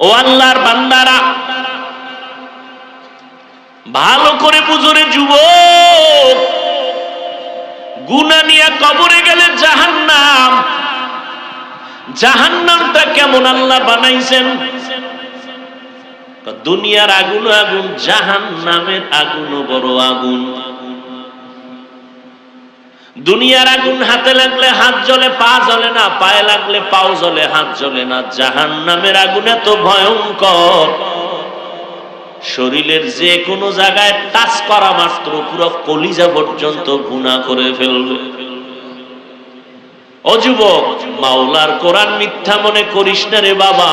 ও আল্লাহর বান্দারা, ভালো করে বুঝরে যুব গুনা নিয়ে কবরে গেলে জাহান্নাম। জাহান্নামটা কেমন আল্লাহ বানাইছেন? দুনিয়ার আগুন আগুন জাহান নামের আগুনও বড় আগুন। দুনিয়ার আগুন হাতে লাগলে হাত জ্বলে, পা জ্বলে না, পায়ে লাগলে পাও জ্বলে, হাত জ্বলে না। জাহান নামের আগুন এত ভয়ঙ্কর। শরীরের যে কোনো জায়গায় টাচ করা মাত্র, পুরো কলিজা পর্যন্ত গুণা করে ফেলবে। অযুবক মাওলার কোরআন মিথ্যা মনে করিস না রে বাবা।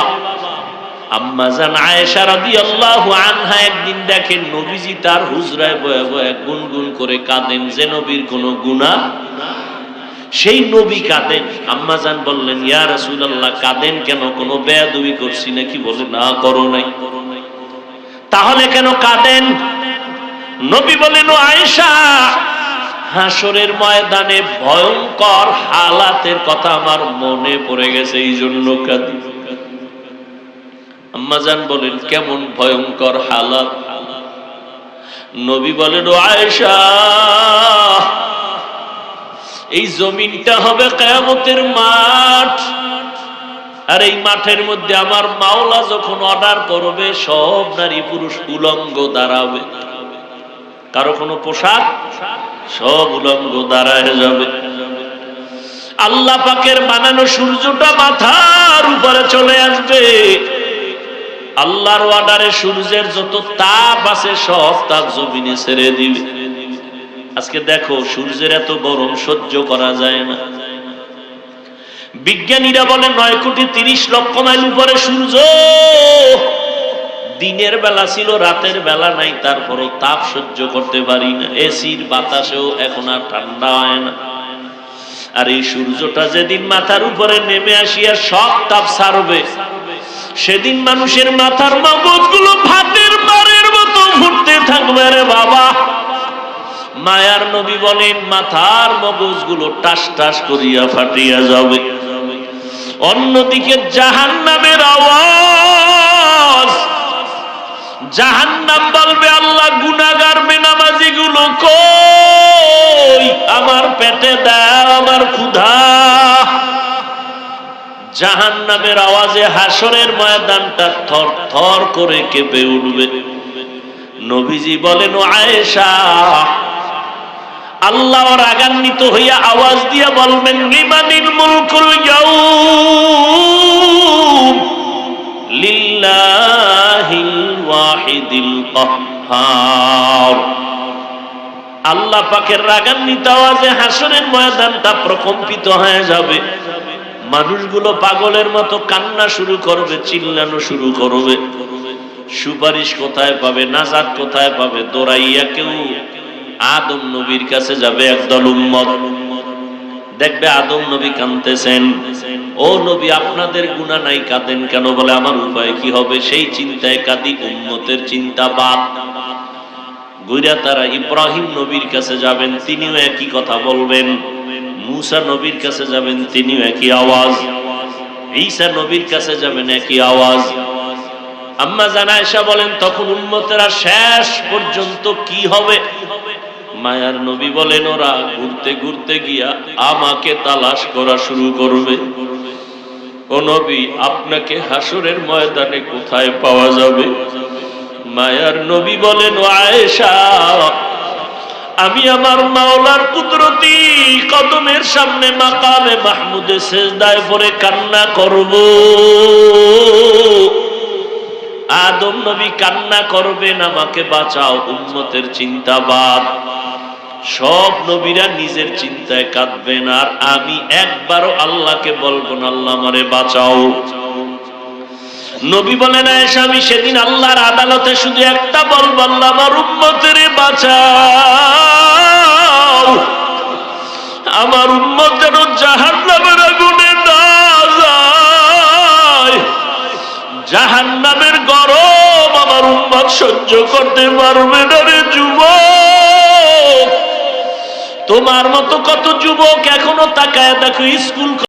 আম্মাজান আয়েশা রাদিয়াল্লাহু আনহা একদিন দেখেন নবীজি তার হুজরায় বয়ে বয়ে গুনগুন করে কাঁদেন, যে নবীর কোনো গুনাহ সেই নবী কাঁদেন। আম্মাজান বললেন, ইয়া রাসূলুল্লাহ, কাঁদেন কেন? কোনো বেয়াদবি করছি নাকি? বলে, না, করো নাই। তাহলে কেন কাঁদেন? নবী বলেন আয়েশা, হাসরের ময়দানে ভয়ঙ্কর হালাতের কথা আমার মনে পড়ে গেছে এই জন্য কাঁদি। আম্মাজান বলেন, কেমন ভয়ঙ্কর হালাত। নবী বলেন, ও আয়েশা, এই জমিনটা হবে কেয়ামতের মাঠ। আর এই মাঠের মধ্যে আমার মাওলা যখন অর্ডার করবে, সব নারী পুরুষ উলঙ্গ দাঁড়াবে। কারও কোনো পোশাক, সব উলঙ্গ দাঁড়ায় যাবে। আল্লাহ পাকের বানানো সূর্যটা মাথার উপরে চলে আসবে। আল্লাহর অর্ডারে সূর্যের যত তাপ আছে সব তাপ জমিনে ছেড়ে দিবে। আজকে দেখো, সূর্যের এত গরম সহ্য করা যায় না। বিজ্ঞানীরা বলে নয় কোটি তিরিশ লক্ষ মাইল উপরে সূর্য দিনের বেলা ছিল, রাতের বেলা নাই, তারপরও তাপ সহ্য করতে পারি না। এসির বাতাসেও এখন আর ঠান্ডা হয় না। আর এই সূর্যটা যেদিন মাথার উপরে নেমে আসিয়া সব তাপ ছাড়বে সেদিন মানুষের মাথার মগজগুলো ভাতের বারের মতো ঘুরতে থাকবে রে বাবা। মায়ার নবী বলেন, মাথার মগজগুলো টাস টাস করিয়া ফাটিয়া যাবে। অন্যদিকে জাহান নামের আওয়াজ। জাহান নাম বলবে, আল্লাহ গুনাগার বেনামাজি গুলো কই? জাহান নামের আওয়াজে হাসরের ময়দানটা থর থর করে কেঁপে উঠবে। নবীজি বলেন আয়েশা, আল্লাহ রাগান্বিত হইয়া আওয়াজ দিয়া বলবেন, লিমানিল মুলকুল ইয়াউম লিল্লাহিল আল্লাহ পাকের রাগান্বিত আওয়াজে হাসরের ময়দানটা প্রকম্পিত হয়ে যাবে। মানুষগুলো পাগলের মতো কান্না শুরু করবে, চিল্লানো শুরু করবে। সুপারিশ কোথায় পাবে নাজাদ কোথায় পাবে দৌড়াইয়া কেউ আদম নবীর কাছে যাবে, একদল উম্মত। দেখবে আদম নবী কানতেছেন ও নবী, আপনাদের গুণা নাই, কাঁদেন কেন? বলে, আমার উপায় কি হবে? সেই চিন্তায় কাঁদি, উম্মতের চিন্তা বাদ। গুইরা তারা ইব্রাহিম নবীর কাছে যাবেন, তিনিও একই কথা বলবেন। মুসা নবীর কাছে যাবেন, তিনিও একই আওয়াজ। ঈসা নবীর কাছে যাবেন, একই আওয়াজ। আম্মা জানায়সা বলেন, তখন উম্মতেরা শেষ পর্যন্ত কি হবে? মায়ার নবী বলেন, ওরা ঘুরতে ঘুরতে গিয়া আমাকে তালাশ করা শুরু করবে। ও নবী, আপনাকে হাসুরের ময়দানে কোথায় পাওয়া যাবে? মায়ার নবী বলেন আয়েশা আমি আমার মাওলার কুদরতি কদমের সামনে মাকামে মাহমুদে সেজদায় পরে কান্না করব। আদম নবী কান্না করবেন, আমাকে বাঁচাও উন্মতের চিন্তাবাদ। সব নবীরা নিজের চিন্তায় কাঁদবেন, আর আমি একবারও আল্লাহকে বলব না, আল্লাহ আমারে বাঁচাও। নবী বলেন এসে আমি সেদিন আল্লাহর আদালতে শুধু একটা বলব, আল্লাহ আমার উম্মতের বাঁচাও। আমার উম্মত যেন জাহান নামের আগুনে জাহান নামের গরম আমার উম্মত সহ্য করতে পারবে না রে যুবক। তোমার মতো কত যুবক এখনও তাকায় দেখো, স্কুল